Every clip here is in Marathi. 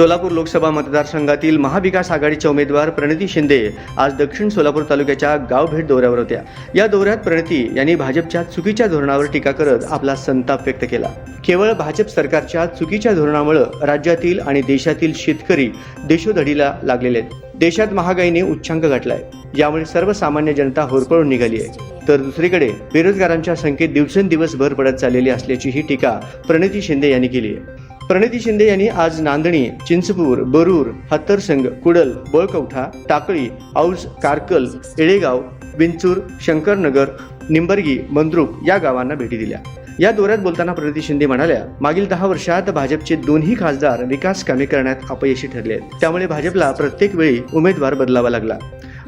सोलापूर लोकसभा मतदारसंघातील महाविकास आघाडीच्या उमेदवार प्रणिती शिंदे आज दक्षिण सोलापूर तालुक्याच्या गाव भेट दौऱ्यावर होत्या. या दौऱ्यात प्रणिती यांनी भाजपच्या चुकीच्या धोरणावर टीका करत आपला संताप व्यक्त केला. केवळ भाजप सरकारच्या चुकीच्या धोरणामुळे राज्यातील आणि देशातील शेतकरी देशोधडीला लागलेले आहेत. देशात महागाईने उच्चांक गाठलाय. यामुळे सर्वसामान्य जनता होरपळून निघाली आहे. तर दुसरीकडे बेरोजगारांच्या संख्येत दिवसेंदिवस भर पडत चाललेली असल्याची ही टीका प्रणिती शिंदे यांनी केली आहे. प्रणिती शिंदे यांनी आज नांदणी चिंचपूर बरूर हत्तरसंग कुडल बळकवठा टाकळी औज कारकल येळेगाव विंचूर शंकरनगर निंबर्गी मंद्रुप या गावांना भेटी दिल्या. या दौऱ्यात बोलताना प्रणिती शिंदे म्हणाल्या मागील दहा वर्षात भाजपचे दोन्ही खासदार विकास कामे करण्यात अपयशी ठरले त्यामुळे भाजपला प्रत्येक वेळी उमेदवार बदलावा लागला.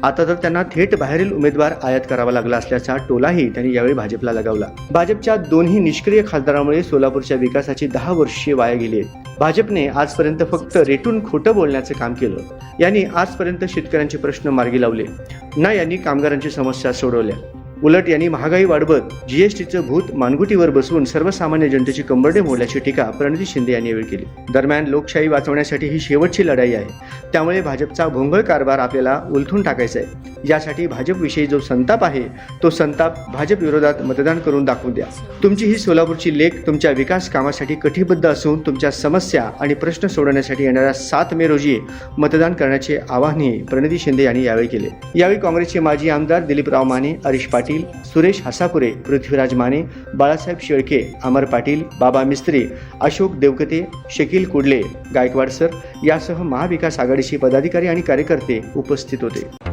आता तर त्यांना थेट बाहेरील उमेदवार आयात करावा लागला असल्याचा टोलाही त्यांनी यावेळी भाजपला लगावला. भाजपच्या दोन्ही निष्क्रिय खासदारामुळे सोलापूरच्या विकासाची दहा वर्षे वाया गेली आहेत भाजपने आजपर्यंत फक्त रेटून खोटं बोलण्याचं काम केलं. यांनी आजपर्यंत शेतकऱ्यांचे प्रश्न मार्गी लावले. ना यांनी कामगारांची समस्या सोडवल्या. उलट यांनी महागाई वाढवत जीएसटीचं भूत मानगुटीवर बसवून सर्वसामान्य जनतेची कंबरडे मोडल्याची टीका प्रणिती शिंदे यांनी यावेळी केली. दरम्यान लोकशाही वाचवण्यासाठी ही शेवटची लढाई आहे. त्यामुळे भाजपचा भोंगळ कारभार आपल्याला उलथून टाकायचा आहे. यासाठी भाजपविषयी जो संताप आहे तो संताप भाजप विरोधात मतदान करून दाखवून द्या. तुमची ही सोलापूरची लेख तुमच्या विकास कामासाठी कटिबद्ध असून तुमच्या समस्या आणि प्रश्न सोडवण्यासाठी येणाऱ्या सात मे रोजी मतदान करण्याचे आवाहनही प्रणिती शिंदे यांनी यावेळी केले. यावेळी काँग्रेसचे माजी आमदार दिलीपराव माने हरीश पाटील पाटील सुरेश हसापुरे पृथ्वीराज माने बाळासाहेब शेळके अमर पाटील बाबा मिस्त्री अशोक देवकते शकील कुडले गायकवाड सर यासह महाविकास आघाडीचे पदाधिकारी आणि कार्यकर्ते उपस्थित होते.